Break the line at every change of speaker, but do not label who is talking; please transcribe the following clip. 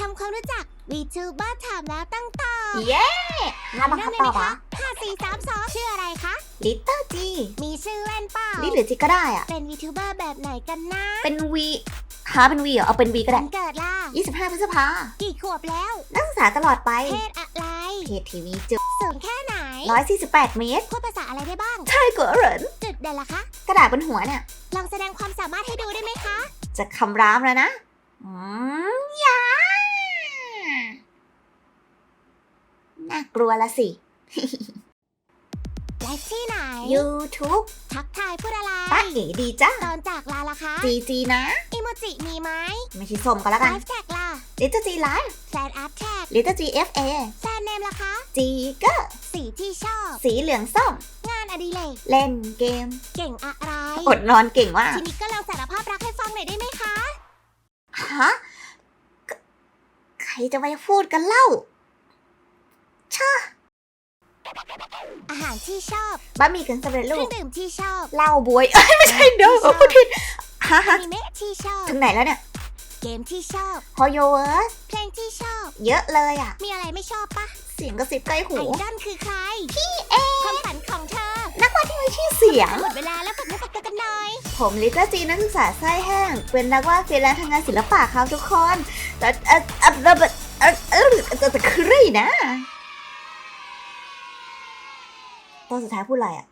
ทำความรู้จัก VTuber ถามแล้วตั้งตอบ
เย้งั้นบังคับตอบ
คะ
อะ
ห้าสี่สามสองชื่ออะไรคะ
ลิตเติ้ลจี
มีชื่อเล่นเปล่า
ลิหรือจีก็ได้อะ
เป็น VTuber แบบไหนกันนะ
เป็นวีหาเป็นวีเหรอ เอาเป็นวีก็
วั
ได้
นเกิดล่ะ
25พฤษภา
กี่ขวบแล้ว
นักศึกษาตลอดไป
เพศอะไร
เพจทีวีจุด
สูงแค่ไหน
148เมตร
พูดภาษาอะไรได้บ้าง
ใช่กว่าเหริน
จุดเด่นล่ะคะ
กระดาษบนหัวเนี่ย
ลองแสดงความสามารถให้ดูได้ไหมคะ
จะคำรามแล้วนะ อืมยา น่ากลัวละสิ
ไลฟ์ที่ไหน
YouTube
ทักทายพูดอะไร
ตั้งเอ๋ดีจ้า
ตอนจากลาล่ะคะ
จีจีนะ
อิโมจิมีไหม
ไม่ใช่ส้มก็แล้ว
ไล
กัน
ฟ์แท็กล่ะ
ลิตเติ้ลจีไลฟ์
แฟนอาร์ตแท็ก
ลิตเติ้ลจีเอฟเอ
แฟนเนมล่ะคะ
จีก็
สีที่ชอบ
สีเหลืองส้ม
งานอดิเรก
เล่นเกม
เก่งอะไร
อดนอนเก่งว่าก
ทีนี้ก็ลองสารภาพรักให้ฟังหน่อยได้ไหมคะ
ฮะกใครจะไปพูดกันเล่า
อาหารที่ชอบ
บะหมี่กึ่งสำเร็จ
เค
รู
รื่อง
ป
ดื่มที่ชอบ
เหล้าบวยเอ้ยไม่ใช่เด้อ
ที่ชอบ
พูดผิดฮะ
อ
ฮะ
นิเมะที่ชอบ
ถึงไหนแล้วเนี่ย
เกมที่ชอบ
ฮอโยเวิร์ส
เพลงที่ชอบ
เยอะเลยอะ
มีอะไรไม่ชอบปะ
เสียงกระซิบใกล้หู
ไอดอลคือใคร พี่เอความฝันของเธอ
นักวาดที่มีชื่อเสียง
หมดเวลาแล้วฝากเนื้อฝากตัวกันหน่อย
ผมลิตเติ้ลจีนักศึกษาไส้แห้ง เป็นนักวาดฟรีแลนซ์ทางงานศิลปะครับทุกคนแต่เออเออเออเออเออแต่คือนะ ตอนสุดท้ายพูดอะไรอะ